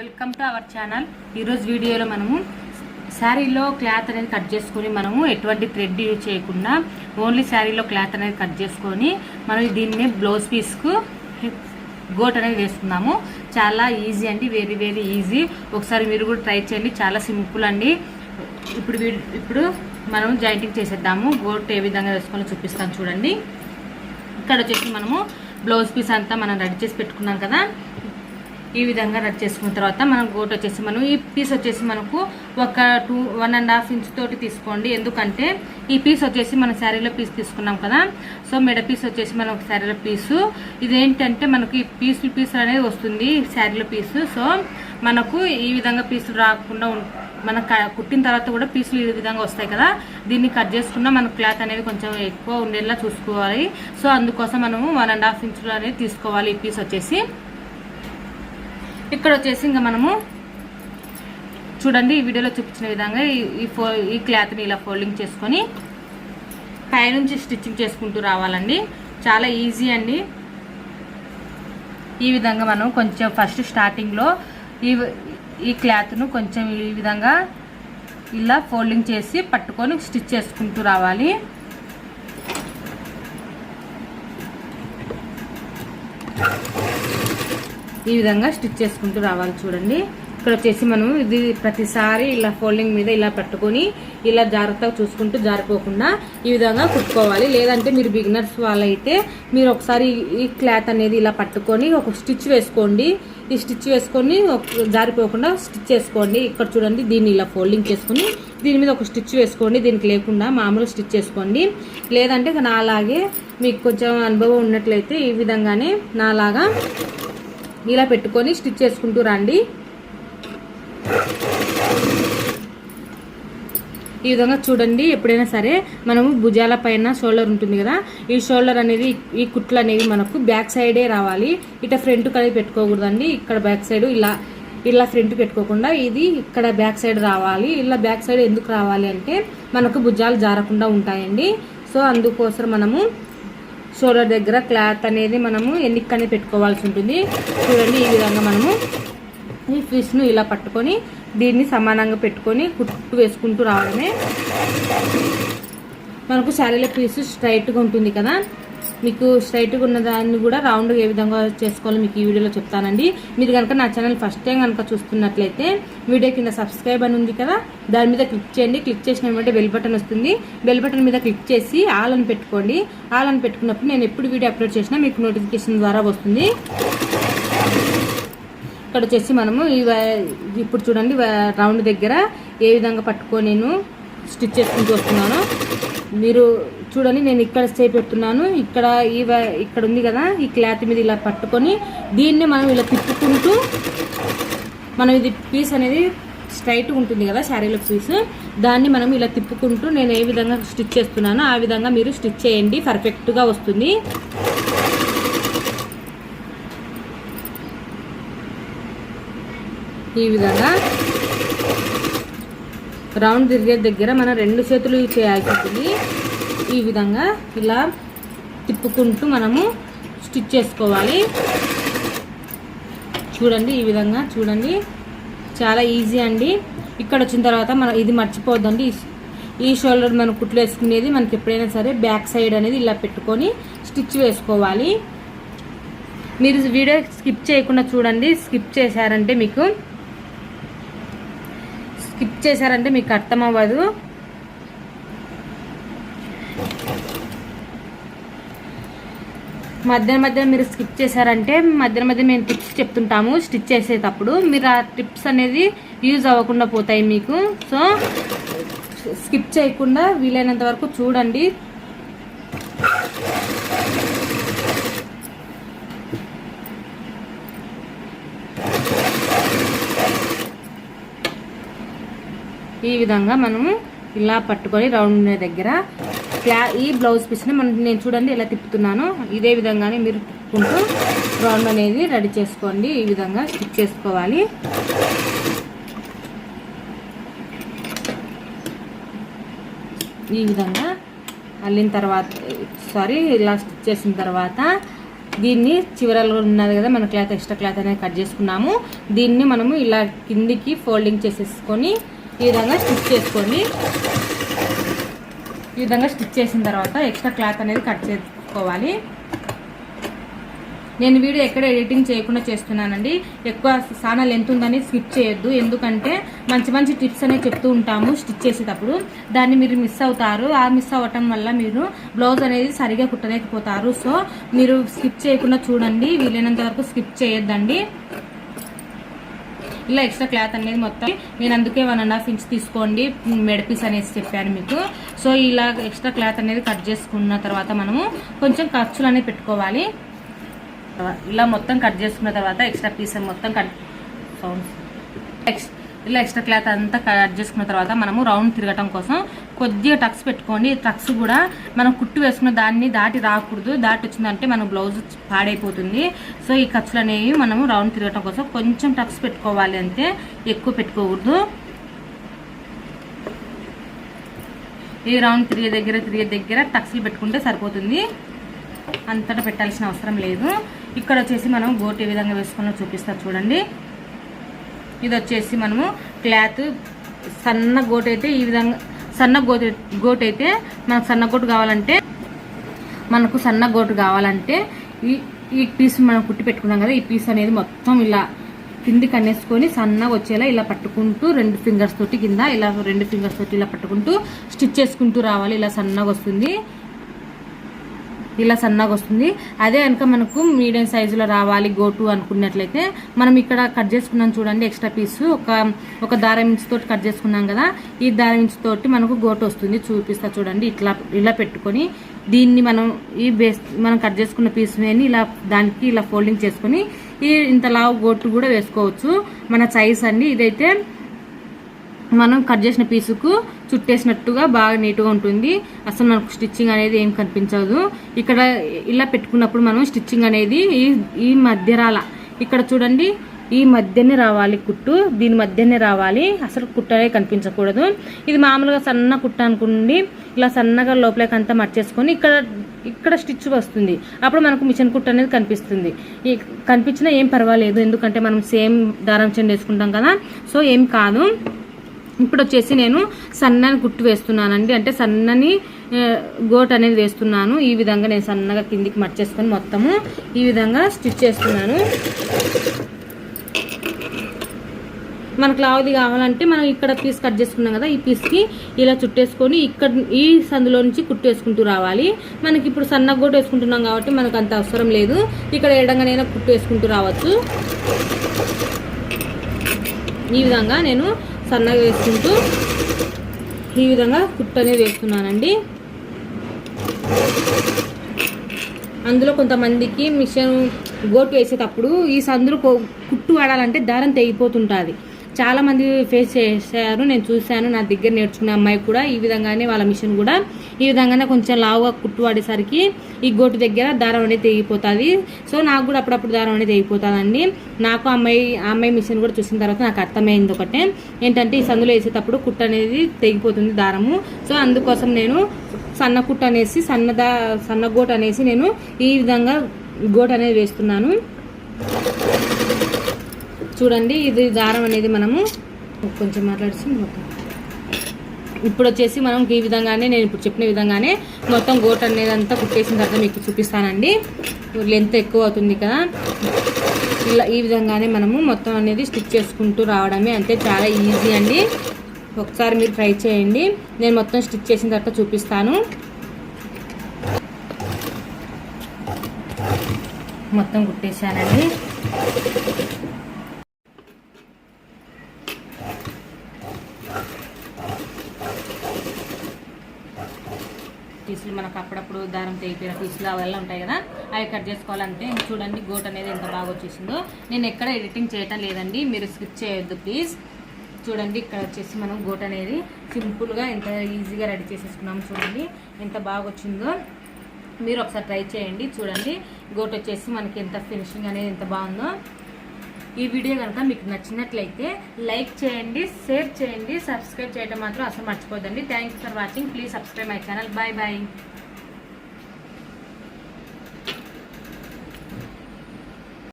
Welcome to our channel. ఈరోజు వీడియోలో మనము శారీలో క్లాత్ అనేది కట్ చేసుకొని మనము ఎటువంటి థ్రెడ్ యూజ్ చేయకుండా ఓన్లీ శారీలో క్లాత్ అనేది కట్ చేసుకొని మనం దీన్ని బ్లౌజ్ పీస్కు గోట్ అనేది వేసుకున్నాము చాలా ఈజీ అండి వెరీ వెరీ ఈజీ ఒకసారి మీరు కూడా ట్రై చేయండి చాలా సింపుల్ అండి. ఇప్పుడు ఇప్పుడు మనం జాయింటింగ్ చేసేద్దాము. గోట్ ఏ విధంగా వేసుకొని చూపిస్తాను చూడండి. ఇక్కడ వచ్చేసి మనము బ్లౌజ్ పీస్ అంతా మనం రెడీ చేసి పెట్టుకున్నాం కదా. ఈ విధంగా రెడీ చేసుకున్న తర్వాత మనం గోట్ వచ్చేసి మనం ఈ పీస్ వచ్చేసి మనకు ఒక two one and half inch తోటి తీసుకోండి. ఎందుకంటే ఈ పీస్ వచ్చేసి మన శారీలో పీస్ తీసుకున్నాం కదా. సో మెడ పీస్ వచ్చేసి మనం ఒక శారీలో పీసు ఇదేంటంటే మనకు ఈ పీసులు పీస్ అనేది వస్తుంది శారీలో పీసు సో మనకు ఈ విధంగా పీసులు రాకుండా మన మనం కుట్టిన తర్వాత కూడా పీసులు ఈ విధంగా వస్తాయి కదా. దీన్ని కట్ చేసుకున్నా మనకు క్లాత్ అనేది కొంచెం ఎక్కువ ఉండేలా చూసుకోవాలి. సో అందుకోసం మనము వన్ అండ్ హాఫ్ ఇంచులు అనేది తీసుకోవాలి ఈ పీస్ వచ్చేసి. ఇక్కడ వచ్చేసి ఇంకా మనము చూడండి ఈ వీడియోలో చూపించిన విధంగా ఈ- ఈ ఫో ఈ క్లాత్ని ఇలా ఫోల్డింగ్ చేసుకొని పైనుంచి స్టిచ్చింగ్ చేసుకుంటూ రావాలండి. చాలా ఈజీ అండి. ఈ విధంగా మనం కొంచెం ఫస్ట్ స్టార్టింగ్లో ఈ ఈ క్లాత్ను కొంచెం ఈ విధంగా ఇలా ఫోల్డింగ్ చేసి పట్టుకొని స్టిచ్ చేసుకుంటూ రావాలి. ఈ విధంగా స్టిచ్ చేసుకుంటూ రావాలి చూడండి. ఇక్కడ వచ్చేసి మనం ఇది ప్రతిసారి ఇలా ఫోల్డింగ్ మీద ఇలా పట్టుకొని ఇలా జాగ్రత్తగా చూసుకుంటూ జారిపోకుండా ఈ విధంగా కుట్టుకోవాలి. లేదంటే మీరు బిగినర్స్ వాళ్ళైతే మీరు ఒకసారి ఈ క్లాత్ అనేది ఇలా పట్టుకొని ఒక స్టిచ్ వేసుకోండి. ఈ స్టిచ్ వేసుకొని జారిపోకుండా స్టిచ్ చేసుకోండి. ఇక్కడ చూడండి దీన్ని ఇలా ఫోల్డింగ్ చేసుకుని దీని మీద ఒక స్టిచ్ వేసుకోండి. దీనికి లేకుండా మామూలు స్టిచ్ చేసుకోండి. లేదంటే నాలాగే మీకు కొంచెం అనుభవం ఉన్నట్లయితే ఈ విధంగానే నాలాగా ఇలా పెట్టుకొని స్టిచ్ చేసుకుంటూ రండి. ఈ విధంగా చూడండి ఎప్పుడైనా సరే మనము భుజాల పైన షోల్డర్ ఉంటుంది కదా ఈ షోల్డర్ అనేది ఈ కుట్లు అనేవి మనకు బ్యాక్ సైడే రావాలి. ఇట ఫ్రంట్ అనేది పెట్టుకోకూడదండి ఇక్కడ బ్యాక్ సైడ్ ఇలా ఇలా ఫ్రంట్ పెట్టుకోకుండా ఇది ఇక్కడ బ్యాక్ సైడ్ రావాలి. ఇలా బ్యాక్ సైడ్ ఎందుకు రావాలి అంటే మనకు భుజాలు జారకుండా ఉంటాయండి. సో అందుకోసం మనము షోల్డర్ దగ్గర క్లాత్ అనేది మనము ఎన్నికనే పెట్టుకోవాల్సి ఉంటుంది. చూడండి ఈ విధంగా మనము ఈ ఫిష్ను ఇలా పట్టుకొని దీన్ని సమానంగా పెట్టుకొని కుట్టు వేసుకుంటూ రావడమే. మనకు శారీలో పీస్ స్ట్రైట్గా ఉంటుంది కదా. మీకు స్ట్రైట్గా ఉన్న దాన్ని కూడా రౌండ్గా ఏ విధంగా చేసుకోవాలో మీకు ఈ వీడియోలో చెప్తానండి. మీరు కనుక నా ఛానల్ ఫస్ట్ టైం కనుక చూస్తున్నట్లయితే వీడియో కింద సబ్స్క్రైబ్ అని ఉంది కదా దాని మీద క్లిక్ చేయండి. క్లిక్ చేసిన వెంటనే బెల్ బటన్ వస్తుంది. బెల్ బటన్ మీద క్లిక్ చేసి ఆల్ అని పెట్టుకోండి. ఆల్ అని పెట్టుకున్నప్పుడు నేను ఎప్పుడు వీడియో అప్లోడ్ చేసినా మీకు నోటిఫికేషన్ ద్వారా వస్తుంది. ఇక్కడ వచ్చేసి మనము ఇప్పుడు చూడండి రౌండ్ దగ్గర ఏ విధంగా పట్టుకో నేను స్టిచ్ చేసుకుంటూ వస్తున్నాను. మీరు చూడండి నేను ఇక్కడ స్టే పెడుతున్నాను. ఇక్కడ ఈ వ- ఇక్కడ ఉంది కదా ఈ క్లాత్ మీద ఇలా పట్టుకొని దీన్ని మనం ఇలా తిప్పుకుంటూ మనం ఇది పీస్ అనేది స్ట్రైట్గా ఉంటుంది కదా శారీలో పీస్. దాన్ని మనం ఇలా తిప్పుకుంటూ నేను ఏ విధంగా స్టిచ్ చేస్తున్నానో ఆ విధంగా మీరు స్టిచ్ చేయండి. పర్ఫెక్ట్గా వస్తుంది. ఈ విధంగా రౌండ్ తిరిగే దగ్గర మనం రెండు చేతులు చేయాల్సి ఈ విధంగా ఇలా తిప్పుకుంటూ మనము స్టిచ్ చేసుకోవాలి. చూడండి ఈ విధంగా చూడండి. చాలా ఈజీ అండి. ఇక్కడ వచ్చిన తర్వాత మనం ఇది మర్చిపోవద్దండి ఈ- ఈ షోల్డర్ మనం కుట్లు వేసుకునేది మనకి ఎప్పుడైనా సరే బ్యాక్ సైడ్ అనేది ఇలా పెట్టుకొని స్టిచ్ వేసుకోవాలి. మీరు వీడియో స్కిప్ చేయకుండా చూడండి. స్కిప్ చేశారంటే మీకు స్కిప్ చేశారంటే మీకు అర్థం అవ్వదు మధ్య మధ్య మీరు స్కిప్ చేశారంటే మధ్య మధ్య మేము టిప్స్ చెప్తుంటాము స్టిచ్ చేసేటప్పుడు. మీరు ఆ టిప్స్ అనేది యూజ్ అవ్వకుండా పోతాయి మీకు. సో స్కిప్ చేయకుండా వీలైనంత వరకు చూడండి. ఈ విధంగా మనము ఇలా పట్టుకొని రౌండ్ దగ్గర ఈ బ్లౌజ్ పీస్ని మనం నేను చూడండి ఇలా తిప్పుతున్నాను. ఇదే విధంగానే మీరు తిప్పుకుంటూ రౌండ్ అనేది రెడీ చేసుకోండి. ఈ విధంగా స్టిచ్ చేసుకోవాలి. ఈ విధంగా అల్లిన తర్వాత సారీ ఇలా స్టిచ్ చేసిన తర్వాత దీన్ని చివరలో ఉన్నది కదా మన క్లాత్ ఎక్స్ట్రా క్లాత్ అనేది కట్ చేసుకున్నాము. దీన్ని మనము ఇలా కిందికి ఫోల్డింగ్ చేసేసుకొని ఈ విధంగా స్టిచ్ చేసుకోండి ఈ విధంగా స్టిచ్ చేసిన తర్వాత ఎక్స్ట్రా క్లాత్ అనేది కట్ చేసుకోవాలి. నేను వీడియో ఎక్కడ ఎడిటింగ్ చేయకుండా చేస్తున్నానండి. ఎక్కువ చాలా లెంత్ ఉందని స్కిప్ చేయొద్దు. ఎందుకంటే మంచి మంచి టిప్స్ అనేవి చెప్తూ ఉంటాము స్టిచ్ చేసేటప్పుడు. దాన్ని మీరు మిస్ అవుతారు. ఆ మిస్ అవ్వటం వల్ల మీరు బ్లౌజ్ అనేది సరిగా కుట్టలేకపోతారు. సో మీరు స్కిప్ చేయకుండా చూడండి. వీలైనంత వరకు స్కిప్ చేయొద్దండి. ఇలా ఎక్స్ట్రా క్లాత్ అనేది మొత్తం నేను అందుకే వన్ అండ్ హాఫ్ ఇంచ్ తీసుకోండి మెడపీస్ అనేసి చెప్పాను మీకు. సో ఇలా ఎక్స్ట్రా క్లాత్ అనేది కట్ చేసుకున్న తర్వాత మనము కొంచెం ఖర్చులు అనేది పెట్టుకోవాలి. ఇలా మొత్తం కట్ చేసుకున్న తర్వాత ఎక్స్ట్రా పీస్ మొత్తం కట్ సౌండ్స్ ఎక్స్ ఇలా ఎక్స్ట్రా క్లాత్ అంతా కట్ చేసుకున్న తర్వాత మనము రౌండ్ తిరగటం కోసం కొద్దిగా టక్స్ పెట్టుకోండి టక్స్ కూడా మనం కుట్టు వేసుకున్న దాన్ని దాటి రాకూడదు. దాటి వచ్చిందంటే మన బ్లౌజ్ పాడైపోతుంది. సో ఈ ఖర్చులు అనేవి మనము రౌండ్ తిరగటం కోసం కొంచెం టక్స్ పెట్టుకోవాలి అంతే ఎక్కువ పెట్టుకోకూడదు. ఈ రౌండ్ తిరిగే దగ్గర తిరిగే దగ్గర టక్స్లు పెట్టుకుంటే సరిపోతుంది. అంతటా పెట్టాల్సిన అవసరం లేదు. ఇక్కడ వచ్చేసి మనం గోట్ ఏ విధంగా వేసుకున్నా చూపిస్తా చూడండి. ఇది వచ్చేసి మనము క్లాత్ సన్న గోటు అయితే ఈ విధంగా సన్న గోట్ గోటు అయితే మనకు సన్న గోటు కావాలంటే మనకు సన్న గోటు కావాలంటే ఈ ఈ పీస్ మనం కుట్టి పెట్టుకున్నాం కదా ఈ పీస్ అనేది మొత్తం ఇలా కిందికి అనేసుకొని సన్నగా వచ్చేలా ఇలా పట్టుకుంటూ రెండు ఫింగర్స్ తోటి కింద ఇలా రెండు ఫింగర్స్ తోటి ఇలా పట్టుకుంటూ స్టిచ్ చేసుకుంటూ రావాలి ఇలా సన్నగా వస్తుంది. ఇలా సన్నగా వస్తుంది. అదే కనుక మనకు మీడియం సైజులో రావాలి గోటు అనుకున్నట్లయితే మనం ఇక్కడ కట్ చేసుకున్నాం చూడండి ఎక్స్ట్రా పీస్ ఒక ఒక దారం ఇంచు తోటి కట్ చేసుకున్నాం కదా ఈ దారం ఇంచు తోటి మనకు గోటు వస్తుంది. చూపిస్తా చూడండి ఇట్లా ఇలా పెట్టుకొని దీన్ని మనం ఈ బేస్ మనం కట్ చేసుకున్న పీస్ ఇలా దానికి ఇలా ఫోల్డింగ్ చేసుకొని ఈ ఇంత లావు గోటు కూడా వేసుకోవచ్చు. మన సైజ్ అండి ఇదైతే మనం కట్ చేసిన పీసుకు చుట్టేసినట్టుగా బాగా నీట్గా ఉంటుంది. అసలు మనకు స్టిచ్చింగ్ అనేది ఏం కనిపించదు. ఇక్కడ ఇలా పెట్టుకున్నప్పుడు మనం స్టిచ్చింగ్ అనేది ఈ ఈ మధ్యరాల ఇక్కడ చూడండి ఈ మధ్యనే రావాలి కుట్టు దీని మధ్యనే రావాలి. అసలు కుట్టనే కనిపించకూడదు. ఇది మామూలుగా సన్న కుట్ట అనుకుండి ఇలా సన్నగా లోపలికి అంతా మర్చేసుకొని ఇక్కడ ఇక్కడ స్టిచ్ వస్తుంది. అప్పుడు మనకు మిషన్ కుట్ట అనేది కనిపిస్తుంది. ఈ కనిపించినా ఏం పర్వాలేదు ఎందుకంటే మనం సేమ్ దారం చెండు వేసుకుంటాం కదా. సో ఏం కాదు. ఇప్పుడు వచ్చేసి నేను సన్నని కుట్టు వేస్తున్నానండి. అంటే సన్నని గోట్ అనేది వేస్తున్నాను. ఈ విధంగా నేను సన్నగా కిందికి మర్చేసుకొని మొత్తము ఈ విధంగా స్టిచ్ చేస్తున్నాను. మనకు లావుది కావాలంటే మనం ఇక్కడ పీస్ కట్ చేసుకున్నాం కదా ఈ పీస్కి ఇలా చుట్టేసుకొని ఇక్కడ ఈ సందులో నుంచి కుట్టు వేసుకుంటూ రావాలి. మనకి ఇప్పుడు సన్న గోటు వేసుకుంటున్నాం కాబట్టి మనకు అంత అవసరం లేదు. ఇక్కడ ఎడంగానైనా కుట్టు వేసుకుంటూ రావచ్చు. ఈ విధంగా నేను సన్నగా వేసుకుంటూ ఈ విధంగా కుట్టు అనేది వేస్తున్నానండి. అందులో కొంతమందికి మిషన్ గోటు వేసేటప్పుడు ఈ సందులో కో- కుట్టు వాడాలంటే దారం తెగిపోతుంటుంది. చాలామంది ఫేస్ చేశారు నేను చూశాను నా దగ్గర నేర్చుకున్న అమ్మాయి కూడా ఈ విధంగానే వాళ్ళ మిషన్ కూడా. ఈ విధంగానే కొంచెం లావుగా కుట్టు పడేసరికి ఈ గోటు దగ్గర దారం అనేది తెగిపోతుంది. సో నాకు కూడా అప్పుడప్పుడు దారం అనేది తెగిపోతుందండి. నాకు ఆ అమ్మాయి ఆ అమ్మాయి మిషన్ కూడా చూసిన తర్వాత నాకు అర్థమైంది ఒకటే. ఏంటంటే ఈ సందులో వేసేటప్పుడు కుట్టు అనేది తెగిపోతుంది దారము. సో అందుకోసం నేను సన్న కుట్టు అనేసి సన్నదా సన్న గోటు అనేసి నేను ఈ విధంగా గోటు అనేది వేస్తున్నాను. చూడండి ఇది దారం అనేది మనము కొంచెం మాట్లాడిసి మొత్తం. ఇప్పుడు వచ్చేసి మనం ఈ విధంగానే నేను ఇప్పుడు చెప్పిన విధంగానే మొత్తం గోట్ అనేది అంతా కుట్టేసిన తర్వాత మీకు చూపిస్తానండి. లెంత్ ఎక్కువ అవుతుంది కదా. ఇలా ఈ విధంగానే మనము మొత్తం అనేది స్టిచ్ చేసుకుంటూ రావడమే అంతే చాలా ఈజీ అండి. ఒకసారి మీరు ట్రై చేయండి. నేను మొత్తం స్టిచ్ చేసిన తర్వాత చూపిస్తాను. మొత్తం కుట్టేశానండి. పీసులు మనకు అప్పుడప్పుడు దారం తెగిపోయిన పీసులు అవన్నీ ఉంటాయి కదా అవి కట్ చేసుకోవాలంటే చూడండి గోట్ అనేది ఎంత బాగా వచ్చేసిందో. నేను ఎక్కడ ఎడిటింగ్ చేయటం లేదండి మీరు స్కిప్ చేయొద్దు ప్లీజ్. చూడండి ఇక్కడ వచ్చేసి మనం గోట్ అనేది సింపుల్గా ఎంత ఈజీగా రెడీ చేసేసుకున్నాము చూడండి ఎంత బాగా వచ్చిందో. మీరు ఒకసారి ట్రై చేయండి చూడండి. గోట్ వచ్చేసి మనకి ఎంత ఫినిషింగ్ అనేది ఎంత బాగుందో. ఈ వీడియో కనుక మీకు నచ్చినట్లయితే లైక్ చేయండి షేర్ చేయండి సబ్స్క్రైబ్ చేయడం మాత్రం అసలు మర్చిపోదండి thanks for watching please subscribe my channel bye bye